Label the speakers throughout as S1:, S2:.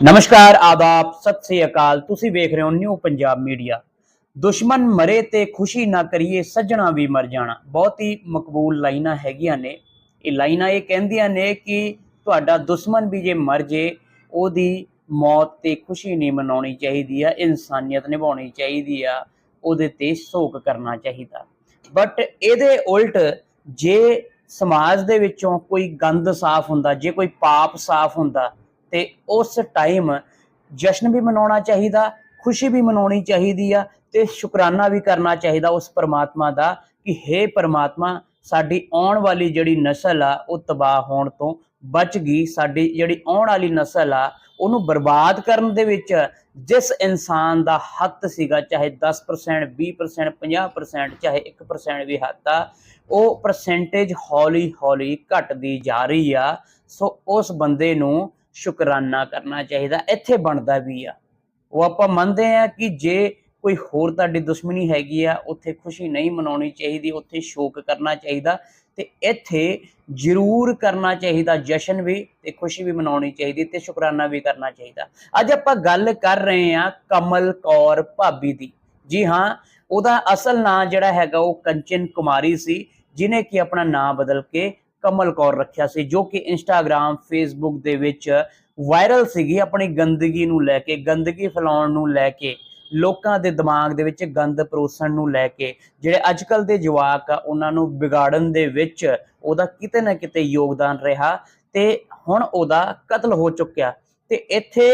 S1: ਨਮਸਕਾਰ, ਆਦਾਬ, ਸਤਿ ਸ੍ਰੀ ਅਕਾਲ। ਤੁਸੀਂ ਵੇਖ ਰਹੇ ਹੋ ਨਿਊ ਪੰਜਾਬ ਮੀਡੀਆ। ਦੁਸ਼ਮਣ ਮਰੇ ਤੇ ਖੁਸ਼ੀ ਨਾ ਕਰੀਏ, ਸੱਜਣਾ ਵੀ ਮਰ ਜਾਣਾ। ਬਹੁਤ ਹੀ ਮਕਬੂਲ ਲਾਈਨਾਂ ਹੈਗੀਆਂ ਨੇ। ਇਹ ਲਾਈਨਾਂ ਇਹ ਕਹਿੰਦੀਆਂ ਨੇ ਕਿ ਤੁਹਾਡਾ ਦੁਸ਼ਮਣ ਵੀ ਜੇ ਮਰ ਜੇ, ਉਹਦੀ ਮੌਤ ਤੇ ਖੁਸ਼ੀ ਨਹੀਂ ਮਨਾਉਣੀ ਚਾਹੀਦੀ ਆ, ਇਨਸਾਨੀਅਤ ਨਿਭਾਉਣੀ ਚਾਹੀਦੀ ਆ, ਉਹਦੇ ਤੇ ਸ਼ੋਕ ਕਰਨਾ ਚਾਹੀਦਾ। ਬਟ ਇਹਦੇ ਉਲਟ ਜੇ ਸਮਾਜ ਦੇ ਵਿੱਚੋਂ ਕੋਈ ਗੰਦ ਸਾਫ਼ ਹੁੰਦਾ, ਜੇ ਕੋਈ ਪਾਪ ਸਾਫ਼ ਹੁੰਦਾ ਤੇ ਉਸ ਟਾਈਮ ਜਸ਼ਨ ਵੀ ਮਨਾਉਣਾ ਚਾਹੀਦਾ, ਖੁਸ਼ੀ ਵੀ ਮਨਾਉਣੀ ਚਾਹੀਦੀ ਆ ਤੇ ਸ਼ੁਕਰਾਨਾ ਵੀ ਕਰਨਾ ਚਾਹੀਦਾ ਉਸ ਪਰਮਾਤਮਾ ਦਾ ਕਿ हे ਪਰਮਾਤਮਾ, ਸਾਡੀ ਆਉਣ ਵਾਲੀ ਜਿਹੜੀ ਨਸਲ ਆ, ਉਹ ਤਬਾਹ ਹੋਣ ਤੋਂ ਬਚ ਗਈ। ਸਾਡੀ ਜਿਹੜੀ ਆਉਣ ਵਾਲੀ ਨਸਲ ਆ, ਉਹਨੂੰ ਬਰਬਾਦ ਕਰਨ ਦੇ ਵਿੱਚ ਜਿਸ ਇਨਸਾਨ ਦਾ ਹੱਥ ਸੀਗਾ, ਚਾਹੇ 10% 20% 50% ਚਾਹੇ 1% ਵੀ ਹੱਥ ਆ, ਉਹ ਪਰਸੈਂਟੇਜ ਹੌਲੀ ਹੌਲੀ ਘਟਦੀ ਜਾ ਰਹੀ ਆ। ਸੋ ਉਸ ਬੰਦੇ ਨੂੰ ਸ਼ੁਕਰਾਨਾ ਕਰਨਾ ਚਾਹੀਦਾ, ਇੱਥੇ ਬਣਦਾ ਵੀ ਆ। ਉਹ ਆਪਾਂ ਮੰਨਦੇ ਆ ਕਿ ਜੇ ਕੋਈ ਹੋਰ ਤੁਹਾਡੀ ਦੁਸ਼ਮਣੀ ਹੈਗੀ ਆ, ਉੱਥੇ ਖੁਸ਼ੀ ਨਹੀਂ ਮਨਾਉਣੀ ਚਾਹੀਦੀ, ਉੱਥੇ ਸ਼ੋਕ ਕਰਨਾ ਚਾਹੀਦਾ ਤੇ ਇੱਥੇ ਜ਼ਰੂਰ ਕਰਨਾ ਚਾਹੀਦਾ, ਜਸ਼ਨ ਵੀ ਤੇ ਖੁਸ਼ੀ ਵੀ ਮਨਾਉਣੀ ਚਾਹੀਦੀ ਤੇ ਸ਼ੁਕਰਾਨਾ ਵੀ ਕਰਨਾ ਚਾਹੀਦਾ। ਅੱਜ ਆਪਾਂ ਗੱਲ ਕਰ ਰਹੇ ਆ ਕਮਲ ਕੌਰ ਭਾਬੀ ਦੀ। ਜੀ ਹਾਂ, ਉਹਦਾ ਅਸਲ ਨਾਂ ਜਿਹੜਾ ਹੈਗਾ ਉਹ ਕੰਚਨ ਕੁਮਾਰੀ ਸੀ ਜਿਨੇ ਕਿ ਆਪਣਾ ਨਾਂ ਬਦਲ ਕੇ ਕਮਲ ਕੌਰ ਰੱਖਿਆ ਸੀ, ਜੋ ਕਿ ਇੰਸਟਾਗ੍ਰam ਫੇਸਬੁੱਕ ਦੇ ਵਿੱਚ ਵਾਇਰਲ ਸੀਗੀ ਆਪਣੀ ਗੰਦਗੀ ਨੂੰ ਲੈ ਕੇ, ਗੰਦਗੀ ਫੈਲਾਉਣ ਨੂੰ ਲੈ ਕੇ, ਲੋਕਾਂ ਦੇ ਦਿਮਾਗ ਦੇ ਵਿੱਚ ਗੰਦ ਪਰੋਸਣ ਨੂੰ ਲੈ ਕੇ, ਜਿਹੜੇ ਅੱਜਕੱਲ ਦੇ ਜਵਾਕ ਆ, ਉਹਨਾਂ ਨੂੰ ਵਿਗਾੜਨ ਦੇ ਵਿੱਚ ਉਹਦਾ ਕਿਤੇ ਨਾ ਕਿਤੇ ਯੋਗਦਾਨ ਰਿਹਾ ਤੇ ਹੁਣ ਉਹਦਾ ਕਤਲ ਹੋ ਚੁੱਕਿਆ ਤੇ ਇੱਥੇ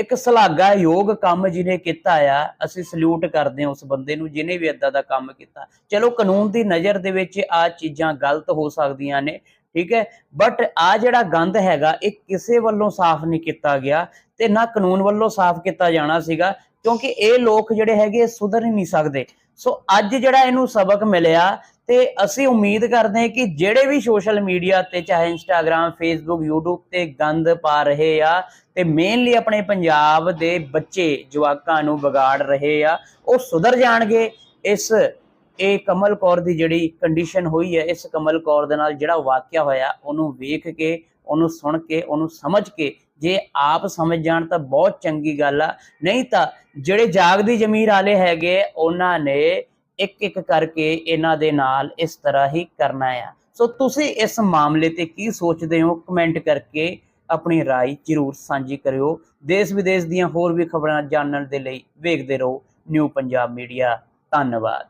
S1: ਇੱਕ ਸ਼ਲਾਘਾ ਯੋਗ ਕੰਮ ਜਿਹਨੇ ਕੀਤਾ ਆ, ਅਸੀਂ ਸਲੂਟ ਕਰਦੇ ਹਾਂ ਉਸ ਬੰਦੇ ਨੂੰ ਜਿਹਨੇ ਵੀ ਇਦਾਂ ਦਾ ਕੰਮ ਕੀਤਾ। ਚਲੋ ਕਾਨੂੰਨ ਦੀ ਨਜ਼ਰ ਦੇ ਵਿੱਚ ਆ ਚੀਜ਼ਾਂ ਗਲਤ ਹੋ ਸਕਦੀਆਂ ਨੇ, ਠੀਕ ਹੈ? ਬਟ ਆ ਜਿਹੜਾ ਗੰਦ ਹੈਗਾ, ਇਹ ਕਿਸੇ ਵੱਲੋਂ ਸਾਫ਼ ਨਹੀਂ ਕੀਤਾ ਗਿਆ ਤੇ ਨਾ ਕਾਨੂੰਨ ਵੱਲੋਂ ਸਾਫ਼ ਕੀਤਾ ਜਾਣਾ ਸੀਗਾ। ਕਿਉਂਕਿ ਇਹ ਲੋਕ ਜਿਹੜੇ ਹੈਗੇ ਸੁਧਰ ਹੀ ਨਹੀਂ ਸਕਦੇ। ਸੋ ਅੱਜ ਜਿਹੜਾ ਇਹਨੂੰ ਸਬਕ ਮਿਲਿਆ ਤੇ ਅਸੀਂ ਉਮੀਦ ਕਰਦੇ ਹਾਂ ਕਿ ਜਿਹੜੇ ਵੀ ਸੋਸ਼ਲ ਮੀਡੀਆ ਤੇ ਚਾਹੇ ਇੰਸਟਾਗ੍ਰam ਫੇਸਬੁੱਕ YouTube ਤੇ ਗੰਦ ਪਾ ਰਹੇ ਆ ਤੇ ਮੇਨਲੀ ਆਪਣੇ ਪੰਜਾਬ ਦੇ ਬੱਚੇ, ਜਵਾਕਾਂ ਨੂੰ ਵਿਗਾੜ ਰਹੇ ਆ, ਉਹ ਸੁਧਰ ਜਾਣਗੇ। ਇਸ, ਇਹ ਕਮਲ ਕੌਰ ਦੀ ਜਿਹੜੀ ਕੰਡੀਸ਼ਨ ਹੋਈ ਹੈ, ਇਸ ਕਮਲ ਕੌਰ ਦੇ ਨਾਲ ਜਿਹੜਾ ਵਾਕਿਆ ਹੋਇਆ, ਉਹਨੂੰ ਵੇਖ ਕੇ, ਉਹਨੂੰ ਸੁਣ ਕੇ, ਉਹਨੂੰ ਸਮਝ ਕੇ ਜੇ ਆਪ ਸਮਝ ਜਾਣ ਤਾਂ ਬਹੁਤ ਚੰਗੀ ਗੱਲ ਆ ਨਹੀਂ ਤਾਂ ਜਿਹੜੇ ਜਾਗਦੀ ਜ਼ਮੀਰ ਵਾਲੇ ਹੈਗੇ ਉਹਨਾਂ ਨੇ ਇੱਕ ਇੱਕ ਕਰਕੇ ਇਹਨਾਂ ਦੇ ਨਾਲ ਇਸ ਤਰ੍ਹਾਂ ਹੀ ਕਰਨਾ ਆ ਸੋ ਤੁਸੀਂ ਇਸ ਮਾਮਲੇ ਤੇ ਕੀ ਸੋਚਦੇ ਹੋ ਕਮੈਂਟ ਕਰਕੇ ਆਪਣੀ رائے ਜਰੂਰ ਸਾਂਝੀ ਕਰਿਓ ਦੇਸ਼ ਵਿਦੇਸ਼ ਦੀਆਂ ਹੋਰ ਵੀ ਖਬਰਾਂ ਜਾਣਨ ਦੇ ਲਈ ਵੇਖਦੇ ਰਹੋ ਨਿਊ ਪੰਜਾਬ ਮੀਡੀਆ ਧੰਨਵਾਦ